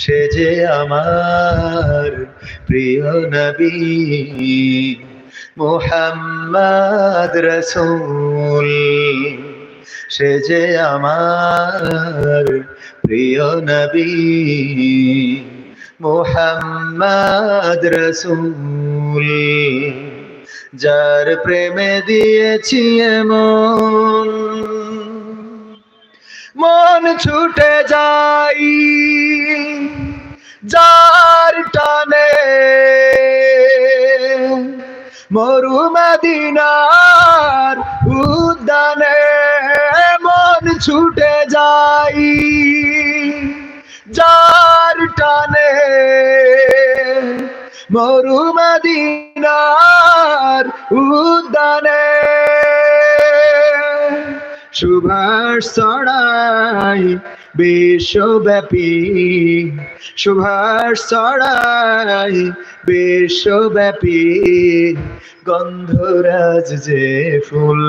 সে যে আমার প্রিয় নবী, মোহাম্মদ রসুল। সে যে আমার প্রিয় নবী, মোহাম্মদ রসুল। যার প্রেমে দিয়েছি এমন মন ছুটে যাই। যার টানে মরু মদিনার উদ্যানে মন ছুটে যাই। যার টানে মরু মদিনার উদ্যানে সুভাষ ছড়াই বিশ্বব্যাপী। সুভাষ ছড়াই বিশ্বব্যাপী। গন্ধরাজ যে ফুল,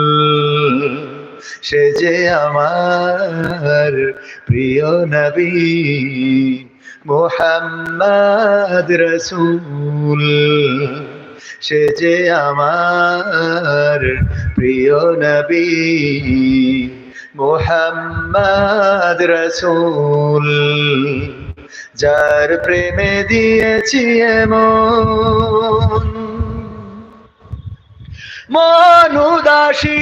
সে যে আমার প্রিয় নবী মোহাম্মদ রসুল। সে যে আমার প্রিয় নবী মোহাম্মদ রসুল যার প্রেমে দিয়েছি মন উদাসী।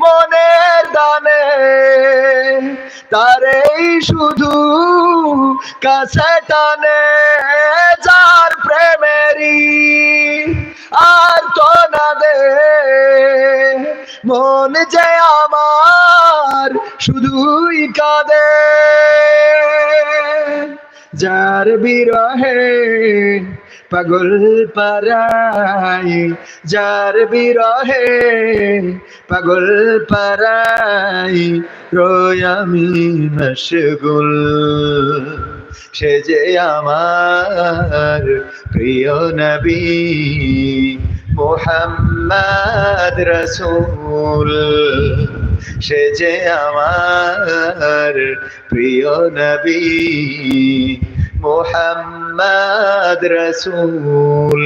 মনের দানে, তারেই শুধু কাছে টানে, যার প্রেমেরই আর তো না দে। মন যে আমার শুধুই কাঁদে, যার বিরহে পাগল পারাই যার বিরহে পাগল পারাই রোয় আমি মশগুল। সে যে আমার প্রিয় নবী মোহাম্মদ রসুল। সে যে আমার প্রিয় নবী মোহাম্মদ রসুল,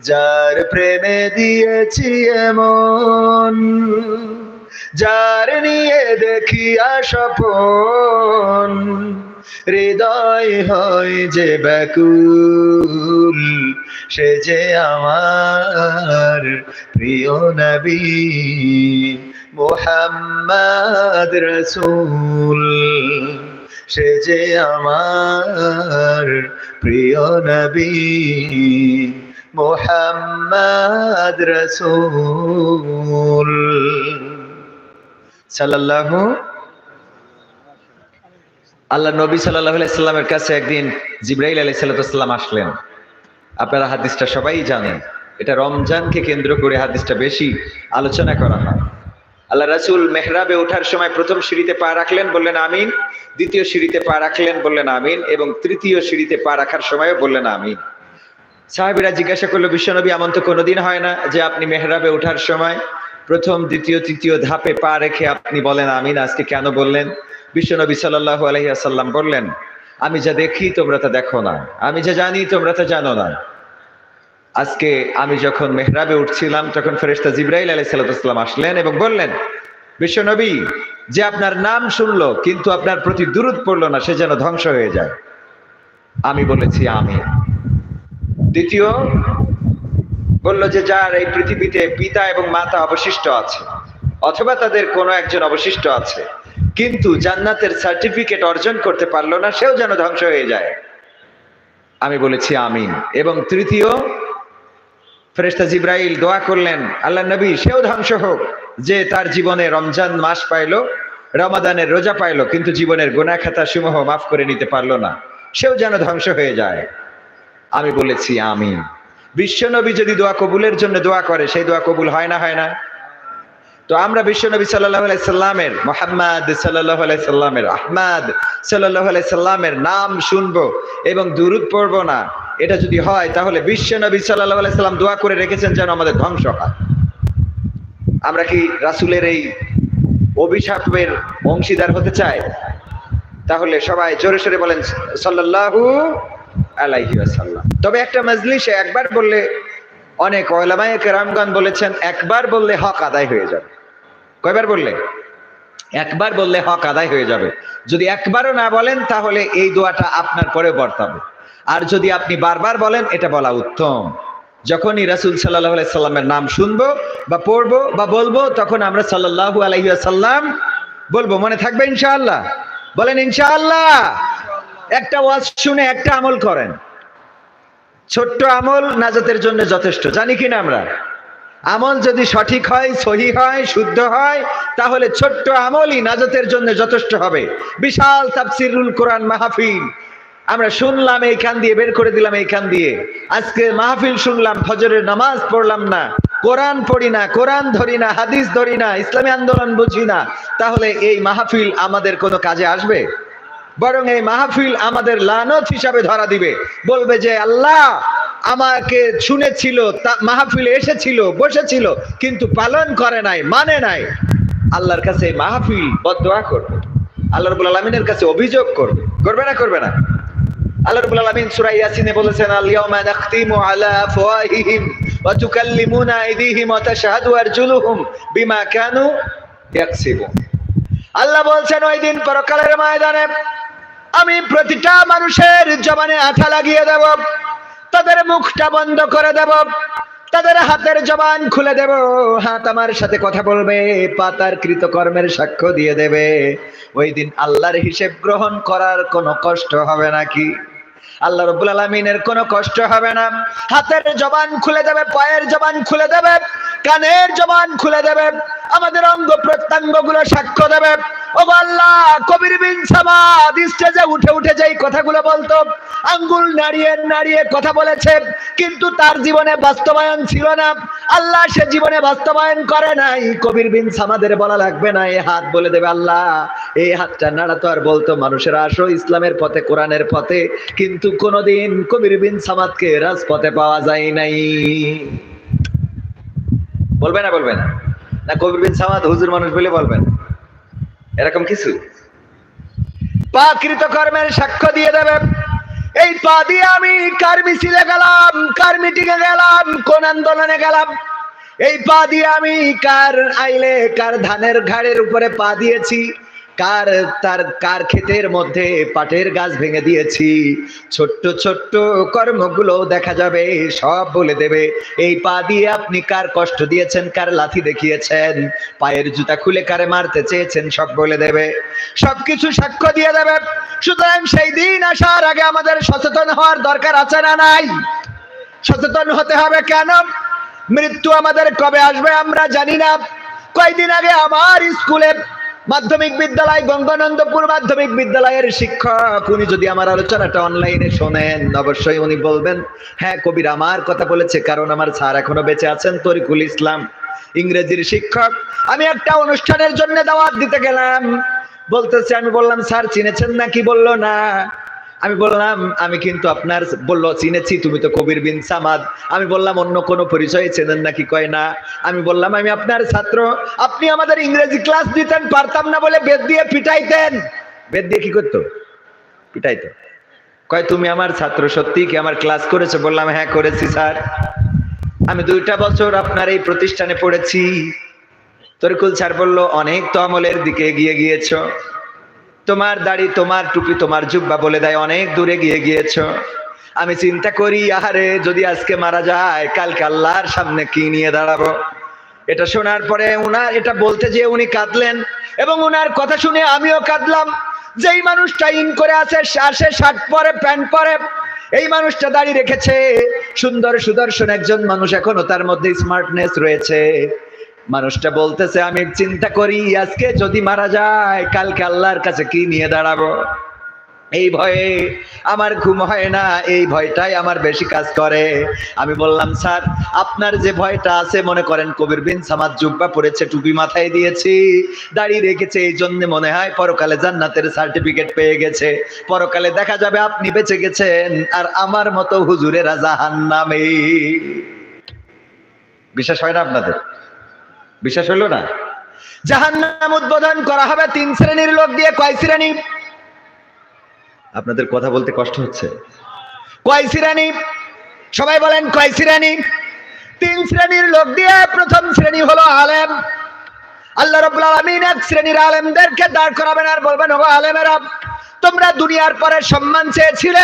যার প্রেমে দিয়েছি এমন, যার নিয়ে দেখি স্বপন হৃদয় হয় যে ব্যাকুল, সে যে আমার প্রিয় নবী মোহাম্মদ রসুল। সে যে আমার প্রিয় নবী মোহাম্মদ রসুল সাল্লাল্লাহু আল্লাহ নবী সাল্লাহ আলাইসাল্লামের কাছে একদিন জিব্রাইল আলাই সাল্লাম আসলেন। আপনারা হাদিসটা সবাই জানেন। এটা রমজানকে কেন্দ্র করে হাদিসটা বেশি আলোচনা করা হয়। আল্লাহ রাসুল মেহরাবে ওঠার সময় প্রথম সিঁড়িতে পা রাখলেন, বললেন আমিন। দ্বিতীয় সিঁড়িতে পা রাখলেন, বললেন আমিন। এবং তৃতীয় সিঁড়িতে পা রাখার সময়ও বললেন আমিন। সাহেবেরা জিজ্ঞাসা করল বিশ্বনবী এমন তো কোনোদিন হয় না যে আপনি মেহরাবে ওঠার সময় প্রথম, দ্বিতীয়, তৃতীয় ধাপে পা রেখে আপনি বলেন আমিন, আজকে কেন বললেন? বিশ্বনবী সাল্লাহ আলহিহাসাল্লাম বললেন, আমি যা দেখি তোমরা তা দেখো না। আমি যা জানি তোমরা তা জানো না। আজকে আমি যখন মেহরাবে উঠছিলাম, তখন ফেরেস্তা জিব্রাইল আলাই সাল্লাম আসলেন এবং বললেন বিশ্বনবী যে আপনার নাম শুনলো, কিন্তু আপনার প্রতি দূরত পড়ল না, সে যেন ধ্বংস হয়ে যায়। আমি বলেছি আমি দ্বিতীয়, বলল যে যার এই পৃথিবীতে পিতা এবং মাতা অবশিষ্ট আছে, অথবা তাদের কোনো একজন অবশিষ্ট আছে, কিন্তু জান্নাতের সার্টিফিকেট অর্জন করতে পারল না, সেও যেন ধ্বংস হয়ে যায়। আমি বলেছি, আমিন। এবং তৃতীয় ফেরেস্তা জিব্রাইল দোয়া করলেন, আল্লাহ নবী সেও ধ্বংস হোক, যে তার জীবনে রমজান মাস পাইলো, রমাদানের রোজা পাইলো, কিন্তু জীবনের গোনা খাতা সমূহ মাফ করে নিতে পারল না। সেও যেন ধ্বংস হয়ে যায়। আমি বলেছি আমি বিশ্বনবী যদি দোয়া কবুলের জন্য দোয়া করে, সেই দোয়া কবুল হয় না হয় না? তো আমরা বিশ্বনবী সাল্লাহ সাল্লামের, মোহাম্মদ সাল্লাহ সাল্লামের, আহমাদ সাল্লাহ সাল্লামের নাম শুনব এবং দুরুদ পড়ব না। এটা যদি হয়, তাহলে বিশ্বনবী সাল্লাহ সাল্লাম দোয়া করে রেখেছেন যেন আমাদের ধ্বংস হয়। আমরা কি রাসুলের এই অভিশাপের অংশীদার হতে চাই? তাহলে সবাই জোরে সোরে বলেন, সাল্লাল্লাহু আলাইহি ওয়াসাল্লাম। তবে একটা মজলিসে একবার বললে অনেক ওলামায়ে কেরামগণ বলেছেন, একবার বললে হক আদায় হয়ে যাবে। কয়বার বললে? একবার বললে হক আদায় হয়ে যাবে। যদি একবারও না বলেন, তাহলে এই দোয়াটা আপনার পরে বর্তাবে। আর যদি আপনি বারবার বলেন, এটা বলা উত্তম। যখনই রাসুল সাল্লাহ সাল্লামের নাম শুনব বা পড়ব বা বলব, তখন আমরা সাল্লাহু আলাইসাল্লাম বলব, মনে থাকবে ইনশাআল্লাহ? বলেন, ইনশাআল্লাহ! একটা ওয়াজ শুনে একটা আমল করেন। ছোট্ট আমল নাজাতের জন্য যথেষ্ট, জানি কিনা আমরা? আমল যদি সঠিক হয়, সহি হয়, শুদ্ধ হয়, তাহলে ছোট্ট আমলই নাজাতের জন্য যথেষ্ট হবে। বিশাল তাফসিরুল কোরআন মাহফিল। আমরা শুনলাম এইখান দিয়ে, বের করে দিলাম এইখান দিয়ে। আজকে মাহফিল শুনলাম, ফজরের নামাজ পড়লাম না। কোরআন পড়ি না, কোরআন ধরি না, হাদিস ধরি না, ইসলামী আন্দোলন বুঝি না। তাহলে এই মাহফিল আমাদের কোনো কাজে আসবে? বরং এই মাহফিল আমাদের লানত হিসাবে ধরা দিবে। বলবে যে, আল্লাহ, আমাকে শুনেছিল মাহফিলে এসেছিল, বসেছিল, কিন্তু পালন করে নাই মানে নাই। আল্লাহর কাছে মাহফিল বদোয়া করবে। আল্লাহ রবুল আলমিনের কাছে অভিযোগ করবে। করবে না করবে না। আল্লাহ রাব্বুল আলামিন সূরা ইয়াসিনে বলেছেন, আল ইয়াউমা নাখতিমু আলা আফওয়াহিহিম ওয়া তুকাল্লিমুনা আইদিহিম ওয়া তাশহাদু আরজুলুহুম বিমা কানু ইয়াকসিবুন. আল্লাহ বলছেন, ওই দিন পরকালের ময়দানে আমি প্রতিটা মানুষের জবানে আঠা লাগিয়ে দেব, তাদের মুখটা বন্ধ করে দেব, তাদের হাতের জবান খুলে দেব, হাত আমার সাথে কথা বলবে, পাতার কৃতকর্মের সাক্ষ্য দিয়ে দেবে। ওই দিন আল্লাহর হিসেব গ্রহণ করার কোনো কষ্ট হবে নাকি? আল্লাহ রব্বুল আলমিনের কোনো কষ্ট হবে না। হাতের জবান খুলে দেবে, পায়ের জবান খুলে দেবে, কানের জবান খুলে দেবে। আমাদের অঙ্গ প্রত্যঙ্গগুলো সাক্ষ্য দেবে। ও আল্লাহ, কবির বিন সামাদ স্টেজে উঠে উঠে যেই কথাগুলো বলতো, আঙ্গুল নাড়িয়ে নাড়িয়ে কথা বলেছে, কিন্তু তার জীবনে বাস্তবায়ন ছিল না। আল্লাহ সে জীবনে বাস্তবায়ন করে নাই। কবির বিন সামাদের বলা লাগবে না এই হাত বলে দেবে আল্লাহ। এই হাতটা নাড়াতো আর বলতো মানুষের আসো ইসলামের পথে, কোরআনের পথে। কিন্তু কোনোদিন কবির বিন সামাদকে রাজপথে পাওয়া যায় নাই। বলবে না বলবে না। কবির বিন সামাদ হুজুর মানুষ বলে বলবেন? এরকম কিছু? পা কৃতকর্মের সাক্ষ্য দিয়ে দেবে এই পা দিয়ে আমি কার মিছিলে গেলাম, কার মিটিংয়ে গেলাম, কোন আন্দোলনে গেলাম? এই পা দিয়ে আমি কার আইলে, কার ধানের ঘাড়ের উপরে পা দিয়েছি? কার তার, কার ক্ষেতের মধ্যে পাটের গাছ ভেঙে দিয়েছি? ছোট্ট ছোট্ট কর্মগুলো দেখা যাবে, সব বলে দেবে, এই পা দিয়ে আপনি কার কষ্ট দিয়েছেন, কার লাথি দেখিয়েছেন? পায়ের জুতা খুলে কারে মারতে চেয়েছেন, সব বলে দেবে। সবকিছু সাক্ষ্য দিয়ে দেবে। সুতরাং সেই দিন আসার আগে আমাদের সচেতন হওয়ার দরকার আছে না নাই? সচেতন হতে হবে কেন? মৃত্যু আমাদের কবে আসবে আমরা জানি না। কয়দিন আগে আমার স্কুলে মাধ্যমিক বিদ্যালয় গঙ্গানন্দপুর মাধ্যমিক বিদ্যালয়ের শিক্ষক। উনি যদি আমার আলোচনাটা অনলাইনে শোনেন, অবশ্যই উনি বলবেন হ্যাঁ কবির আমার কথা বলেছে, কারণ আমার স্যার এখনও বেঁচে আছেন, তরিকুল ইসলাম, ইংরেজির শিক্ষক। আমি একটা অনুষ্ঠানের জন্য দাওয়াত দিতে গেলাম। বলতেছে, আমি বললাম, স্যার চিনেছেন নাকি? বলল, না। আমি বললাম, আমি কিন্তু আপনার বলল, চিনেছি, তুমি তো কবির বিন সামাদ। আমি বললাম, অন্য কোনো পরিচয় চেনেন নাকি? কয়, না। আমি বললাম, আমি আপনার ছাত্র। আপনি আমাদের ইংরেজি ক্লাস দিতেন, পারতাম না বলে বেদ দিয়ে পিটাইতেন। বেদ দিয়ে কি করতো? পিটাইতো। কয়, তুমি আমার ছাত্র, সত্যি কি আমার ক্লাস করেছ? বললাম হ্যাঁ করেছি, স্যার। আমি দুইটা বছর আপনার এই প্রতিষ্ঠানে পড়েছি। তরিকুল স্যার বলল, অনেক তো আমলের দিকে এগিয়ে গিয়েছো। তোমার দাড়ি, তোমার টুপি, তোমার জুব্বা বলে দেয়, অনেক দূরে গিয়ে গিয়েছ। আমি চিন্তা করি, আহারে, যদি আজকে মারা যায়, কালকে আল্লাহর সামনে কি নিয়ে দাঁড়াবো? এটা শোনার পরে উনার, এটা বলতে যে উনি কাঁদলেন, এবং উনার কথা শুনে আমিও কাঁদলাম। যেই মানুষটা ইন করে আছে, আসে, শার্ট পরে, প্যান্ট পরে, এই মানুষটা দাঁড়িয়ে রেখেছে। সুন্দর সুদর্শন একজন মানুষ এখনও তার মধ্যে স্মার্টনেস রয়েছে। মানুষটা বলতেছে, আমি চিন্তা করি, আজকে যদি মারা যায়, কালকে আল্লাহর কাছে কি নিয়ে দাঁড়াবো? এই ভয়ে আমার ঘুম হয় না, এই ভয়টাই আমার বেশি কাজ করে। আমি বললাম, স্যার, আপনার যে ভয়টা আছে, মনে করেন কবির বিন সামাদ জুব্বা পড়েছে, টুপি মাথায় দিয়েছি, দাঁড়িয়ে রেখেছে, এই জন্য মনে হয় পরকালে জান্নাতের সার্টিফিকেট পেয়ে গেছে। পরকালে দেখা যাবে আপনি বেঁচে গেছেন, আর আমার মতো হুজুরেরা জাহান্নামে। বিশ্বাস হয় না আপনাদের? বিশ্বাস হইল না? জাহান্নাম উদ্বোধন করা হবে তিন শ্রেণির লোক দিয়ে কয় শ্রেণি? আপনাদের কথা বলতে কষ্ট হচ্ছে। কয় শ্রেণি? সবাই বলেন কয় শ্রেণি? তিন শ্রেণির লোক দিয়ে প্রথম শ্রেণি হলো আলেম। আল্লাহ রাব্বুল আলামিন এক শ্রেণির আলেমদেরকে দাঁড় করাবেন আর বলবেন ও আলেমেরা তোমরা দুনিয়ার পরে সম্মান চেয়েছিলে,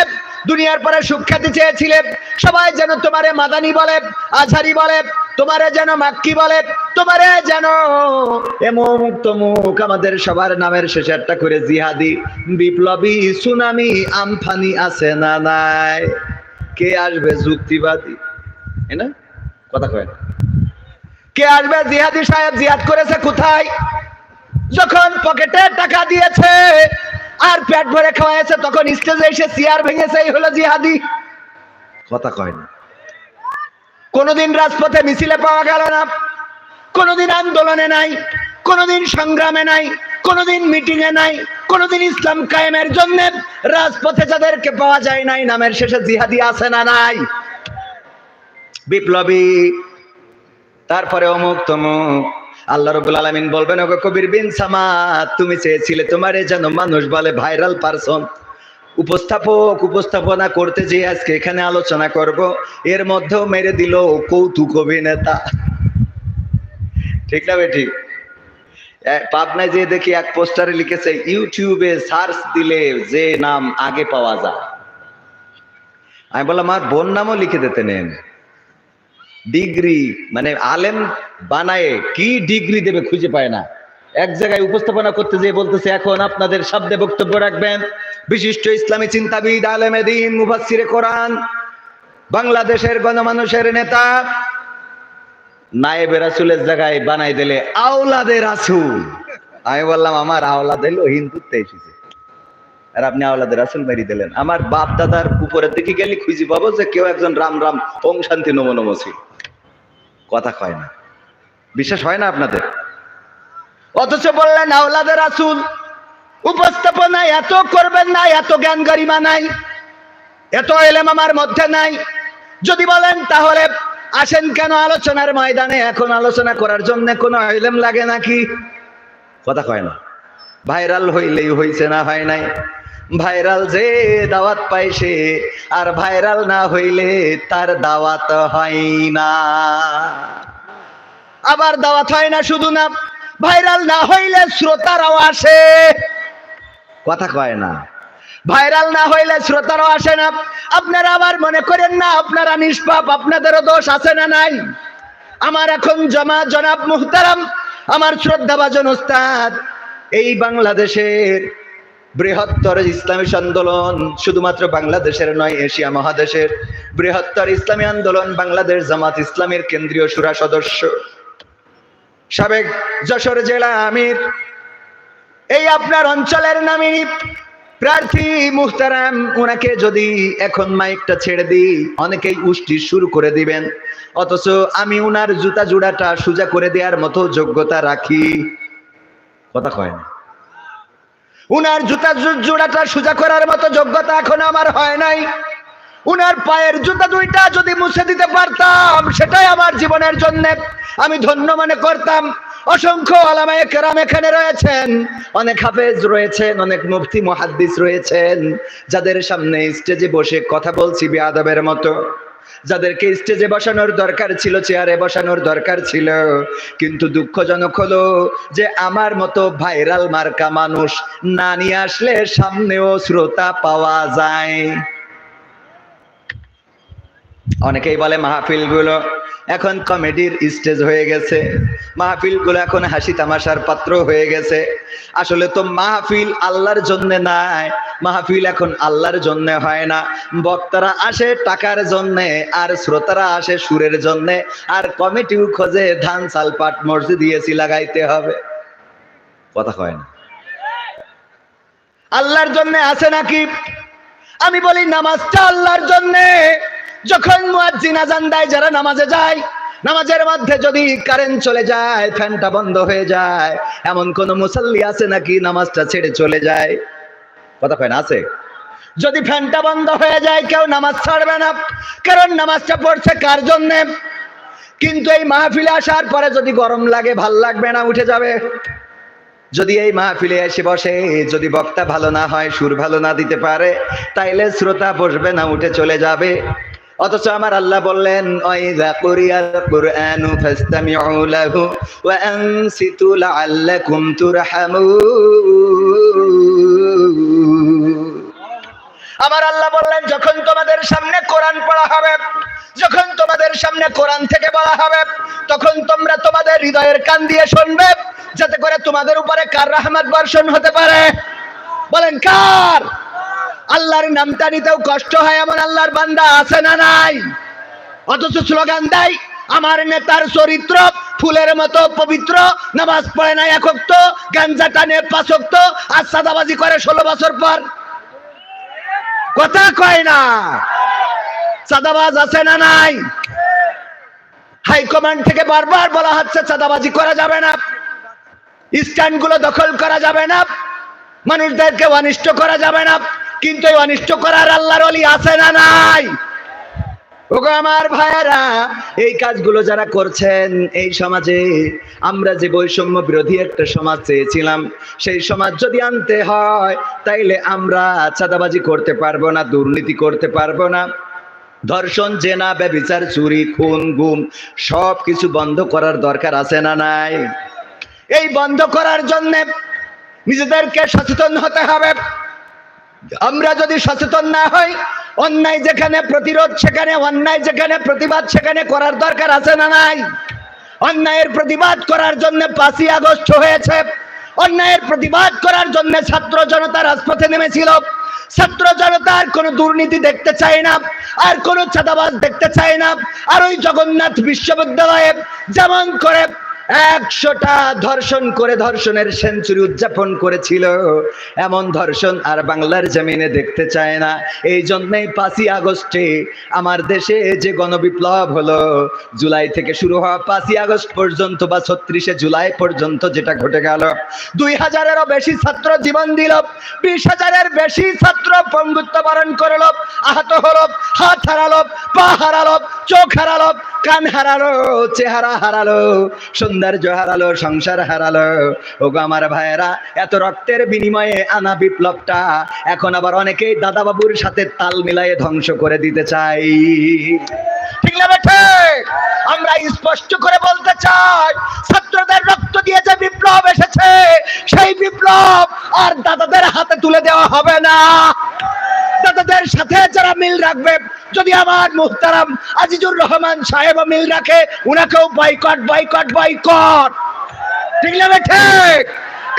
দুনিয়ার পরে সুখ্যাতি চেয়েছিলে। সবাই যেন তোমারে মাদানি বলে আঝারি বলে, তোমারে যেন মাক্কি বলে, তোমারে যেন এমুক তমুক আমাদের সবার নামের শেষে একটা করে জিহাদি, বিপ্লবী, সুনামি, আমফানি আছে না নাই? কে আসবে যুক্তিবাদী? না? কথা কয় কে আসবে জিহাদি সাহেব জিহাদ করেছে কোথায়? যখন পকেটে টাকা দিয়েছে আর পেট ভরে খাওয়াইছে তখন স্টেজে এসে চেয়ার ভেঙেছে, এই হলো জিহাদি। কথা কয় না। কোনোদিন রাজপথে মিছিলে পাওয়া গেল না। কোনোদিন আন্দোলনে নাই, কোনোদিন সংগ্রামে নাই, কোনোদিন মিটিং এ নাই, কোনোদিন ইসলাম কায়েমের জন্য রাজপথে যাদেরকে পাওয়া যায় নাই, নামের শেষে জিহাদি আছে না নাই। বিপ্লবী, তারপরে অমুক তমুক আল্লাহ রবুল আলমিন বলবেন, ওগো কবির বিন সামাদ, তুমি চেয়েছিলে তোমারে যেন মানুষ বলে ভাইরাল পারসন। উপস্থাপক, উপস্থাপনা করতে যে আজকে এখানে আলোচনা করব, এর মধ্যেও মেরে দিল কৌতুক অভিনেতা। ঠিক না বে ঠিক পাবনায় যে দেখি এক পোস্টারে লিখেছে, ইউটিউবে সার্চ দিলে যে নাম আগে পাওয়া যায়। আমি বললাম আমার বোন নামও লিখে দিতে নেন ডিগ্রি মানে আলেম বানায় কি ডিগ্রি দেবে খুঁজে পায় না। এক জায়গায় উপস্থাপনা করতে যেয়ে বলতেছে, এখন আপনাদের শব্দে বক্তব্য রাখবেন, বিশিষ্ট ইসলামী চিন্তাবিদ, আলেমে দিন কোরআন, বাংলাদেশের গণমানুষের নেতা, নায়েবে রাসুলের জায়গায় বানাই দিলে আওলাদের রাসুল। আমি বললাম, আমার আওলাদ এলো হিন্দুত্বে এসেছে। আর আপনি আওলাদের রাসুল মেরি দিলেন। আমার বাপ দাদার উপরের দিকে গেলে খুঁজি পাবো যে কেউ একজন রাম রাম, ওম শান্তি, নম নম ছিল কথা কয় না। বিশ্বাস হয় না আপনাদের? অথচ বললেন, আওলাদের রাসুল, উপস্থাপনা এত করবেন না, এত জ্ঞান গরিমা নাই, এত এলেম আমার মধ্যে নাই। যদি বলেন, তাহলে আসেন কেন আলোচনার ময়দানে? এখন আলোচনা করার জন্য কোনো এলেম লাগে নাকি? কথা কয় না। ভাইরাল হইলেই হইছে না, হয় নাই। ভাইরাল যে দাওয়াত পাইছে, আর ভাইরাল না হইলে তার দাওয়াত হয় না। আবার দাওয়াত হয় না শুধু না, ভাইরাল না হইলে শ্রোতারাও আসে। কথা কয় না, ভাইরাল না হইলে শ্রোতারাও আসে না। আপনারা আবার মনে করেন না, আপনারা নিষ্পাপ, আপনাদেরও দোষ আছে না নাই? আমার এখন জমা জনাব মুহতারাম, আমার শ্রদ্ধাভাজন ওস্তাদ, এই বাংলাদেশের বৃহত্তর ইসলামী আন্দোলন শুধুমাত্র বাংলাদেশের নয়, এশিয়া মহাদেশের। বৃহত্তর ইসলামী আন্দোলন বাংলাদেশ জামাত ইসলামের কেন্দ্রীয় সুরা সদস্য। সাবেক যশোর জেলা আমির। এই আপনার অঞ্চলের নামিনী প্রার্থী মুহতারাম ওনাকে যদি এখন মাইকটা ছেড়ে দিই, অনেকেই উষ্টি শুরু করে দিবেন। অথচ আমি উনার জুতা জোড়াটা সোজা করে দেওয়ার মতো যোগ্যতা রাখি। কথা কয় না। উনার জুতা জোড়াটা সোজা করার মতো যোগ্যতা এখন আমার হয় নাই। উনার পায়ের জুতা দুইটা যদি মুছে দিতে পারতাম, সেটাই আমার জীবনের জন্য আমি ধন্য মনে করতাম। অসংখ্য আলামায়ে কেরাম এখানে রয়েছেন, অনেক হাফেজ রয়েছেন, অনেক মুফতি, মুহাদ্দিস রয়েছেন, যাদের সামনে স্টেজে বসে কথা বলছি বেয়াদবের মতো। যাদেরকে স্টেজে বসানোর দরকার ছিল, চেয়ারে বসানোর দরকার ছিল। কিন্তু দুঃখজনক হলো যে আমার মতো ভাইরাল মার্কা মানুষ না নিয়ে আসলে সামনেও শ্রোতা পাওয়া যায়। অনেকেই বলে মাহফিলগুলো এখন কমেডির স্টেজ হয়ে গেছে। মাহফিলগুলো এখন হাসি তামাশার পাত্র হয়ে গেছে। আসলে তো মাহফিল আল্লাহর জন্য নাই, মাহফিল এখন আল্লাহর জন্য হয় না। বক্তারা আসে টাকার জন্য, আর শ্রোতারা আসে সুরের জন্য, আর কমিটিও খোঁজে ধান, চাল, পাট, মসজিদ দিয়েছি লাগাইতে হবে। কথা হয় না। আল্লাহর জন্য আছে নাকি? আমি বলি, নামাজটা আল্লাহর জন্য। যখন মুয়াজ্জিন আজান দেয়, যারা নামাজে যায়, নামাজের মধ্যে যদি কারেন্ট চলে যায়, ফ্যানটা বন্ধ হয়ে যায়, এমন কোন মুসল্লি আছে নাকি নামাজটা ছেড়ে চলে যায়? কথা কয় না, আছে? যদি ফ্যানটা বন্ধ হয়ে যায়, কেউ নামাজ ছাড়বে না। কারণ নামাজটা পড়ছে কার জন্যে? কিন্তু এই মাহফিলে আসার পরে যদি গরম লাগে, ভালো লাগবে না, উঠে যাবে। যদি এই মাহফিলে এসে বসে, যদি বক্তা ভালো না হয়, সুর ভালো না দিতে পারে, তাইলে শ্রোতা বসবে না, উঠে চলে যাবে। অথচ আমার আল্লাহ বললেন আমার আল্লাহ বললেন, যখন তোমাদের সামনে কোরআন পড়া হবে, যখন তোমাদের সামনে কোরআন থেকে বলা হবে, তখন তোমরা তোমাদের হৃদয়ের কান দিয়ে শুনবে, যাতে করে তোমাদের উপরে কার রহমত বর্ষণ হতে পারে। বলেন, কার? আল্লাহর নামটা নিতেও কষ্ট হয়, এমন আল্লাহর বান্দা আছে না নাই? অথচ স্লোগান দেয়, আমার নেতার চরিত্র ফুলের মতো পবিত্র, নামাজ পড়ে না একক্ত গাঞ্জা টানে পাঁচক্ত আর সাদাবাজি করে ষোলো বছর পর। কথা কয় না। চাঁদাবাজ আছে না নাই? হাইকমান্ড থেকে বারবার বলা হচ্ছে চাঁদাবাজি করা যাবে না। স্ট্যান্ডগুলো দখল করা যাবে না। মানুষদেরকে অনিষ্ট করা যাবে না। কিন্তু এই অনিষ্ট করার আল্লাহর অলি আছে না নাই? ওগো আমার ভাইয়েরা, এই কাজগুলো যারা করছেন, এই সমাজে আমরা যে বৈষম্য বিরোধী একটা সমাজ চেয়েছিলাম, সেই সমাজ যদি আনতে হয়, তাইলে আমরা চাঁদাবাজি করতে পারব না, দুর্নীতি করতে পারব না। ধর্ষণ, জেনা, ব্যবিচার, চুরি, খুন, গুম সব কিছু বন্ধ করার দরকার আছে না নাই? এই বন্ধ করার জন্য নিজেদেরকে সচেতন হতে হবে। আমরা যদি সচেতন না হই, অন্যায় যেখানে প্রতিরোধ, সেখানে অন্যায় যেখানে প্রতিবাদ, সেখানে করার দরকার আছে না নাই? অন্যায়ের প্রতিবাদ করার জন্য পাঁচই আগস্ট হয়েছে। অন্যায়ের প্রতিবাদ করার জন্য ছাত্র জনতা রাজপথে নেমেছিল। ছাত্র জনতার কোনো দুর্নীতি দেখতে চায় না, আর কোনো চাঁদাবাজ দেখতে চায় না। আর ওই জগন্নাথ বিশ্ববিদ্যালয়ে যেমন করে একশোটা ধর্ষণ করে ধর্ষণের সেঞ্চুরি উদযাপন করেছিল। এমন ধর্ষণ আর বাংলার জমিনে দেখতে চায় না। এই জন্যই পাঁচই আগস্টে আমার দেশে যে গণবিপ্লব হলো, জুলাই থেকে শুরু হওয়া পাঁচই আগস্ট পর্যন্ত বা ছত্রিশে জুলাই পর্যন্ত যেটা ঘটে গেল, দুই হাজারেরও বেশি ছাত্র জীবন দিল, বিশ হাজারের বেশি ছাত্র পঙ্গুত্ব বরণ করল, আহত হলো, হাত হারালো, পা হারালো, চোখ হারালো, কান হারালো, চেহারা হারালো। সৌন্দর্য হারালো সংসার হারালো ওগো আমার ভাইয়েরা, এত রক্তের বিনিময়ে আনা বিপ্লবটা এখন আবার অনেকেই দাদাবাবুর সাথে তাল মিলায়ে ধ্বংস করে দিতে চাই। আমরা স্পষ্ট করে বলতে চাই, ছাত্রদের রক্ত দিয়ে যে বিপ্লব এসেছে, সেই বিপ্লব আর দাদাদের হাতে তুলে দেওয়া হবে না। দাদাদের সাথে যারা মিল রাখবে, যদি আমার মুহতারাম আজিজুর রহমান সাহেব মিল রাখে, উনাকেও বয়কট বয়কট বয়কট ঠিক না ঠিক।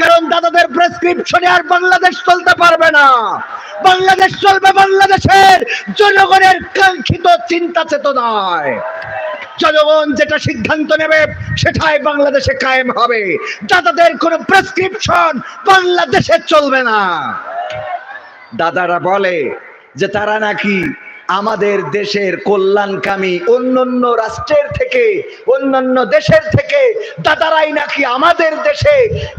কারণ দাদাদের প্রেসক্রিপশনে আর বাংলাদেশ চলতে পারবে না। বাংলাদেশ চলবে বাংলাদেশের জনগণের কাঙ্ক্ষিত চিন্তা চেতনায়। জনগণ যেটা সিদ্ধান্ত নেবে, সেটাই বাংলাদেশে কায়েম হবে। দাদাদের কোনো প্রেসক্রিপশন বাংলাদেশে চলবে না। দাদারা বলে যে তারা নাকি আমাদের দেশের কল্যাণকামী অন্যান্য রাষ্ট্রের থেকে, অন্যান্য দেশের থেকে, দাদারাই নাকি আমাদের দেশে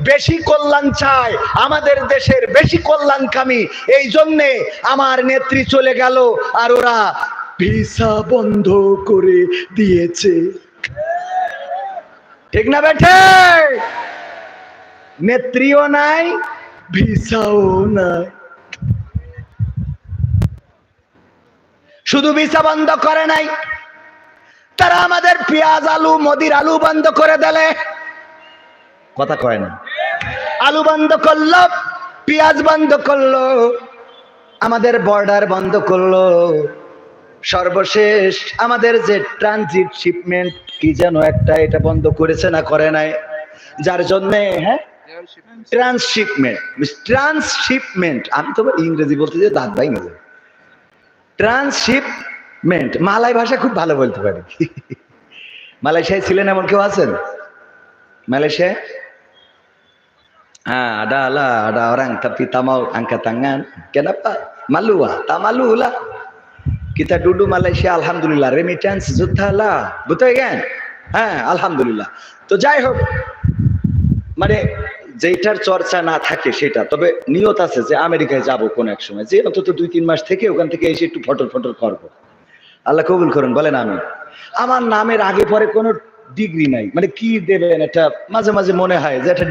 বেশি কল্যাণ চায়, আমাদের দেশের বেশি কল্যাণকামী। এই জন্যে আমার নেত্রী চলে গেল আর ওরা ভিসা বন্ধ করে দিয়েছে। ঠিক না বেঠে? নেত্রীও নাই, ভিসাও নাই। শুধু ভিসা বন্ধ করে নাই। তারা আমাদের পেঁয়াজ আলু মদির আলু বন্ধ করে দিলে। কথা কয় না। আলু বন্ধ করল পেঁয়াজ বন্ধ করল আমাদের বর্ডার বন্ধ করল। সর্বশেষ আমাদের যে ট্রানজিট শিপমেন্ট কি যেন একটা এটা বন্ধ করেছে না করে নাই। যার জন্য হ্যাঁ? ট্রান্সশিপমেন্ট ট্রান্সশিপমেন্ট আমি তো ইংরেজি বলতে যে দাঁত ভাই গেছে ট্রান্সশিপমেন্ট মালায় ভাষা খুব ভালো বলতে পারি। মালয়েশিয়ায় ছিলেন এমন কেউ আছেন? মালয়েশিয়ায়? হ্যাঁ আডা আলা, আডা ওরাং, তাপি তামাও আঙ্কা তাঙ্গান। কেন মালুয়া তা ডুডু মালয়েশিয়া, আলহামদুলিল্লাহ। রেমিটেন্স যুদ্ধালা। বুঝতে গেছেন হ্যাঁ আলহামদুলিল্লাহ। তো যাই হোক মানে যেটার চর্চা না থাকে সেটা। তবে নিয়ত আছে যে আমেরিকায় যাব কোন এক সময়। যে অন্তত দুই তিন মাস থেকে ওখান থেকে এসে একটু ফটর ফটর করব। আল্লাহ কবুল করুন, বলেন আমি আমার নামের আগে পরে কোনো ডিগ্রি নাই। মানে কি দেবেন? এটা মাঝে মাঝে মনে হয় যে একটা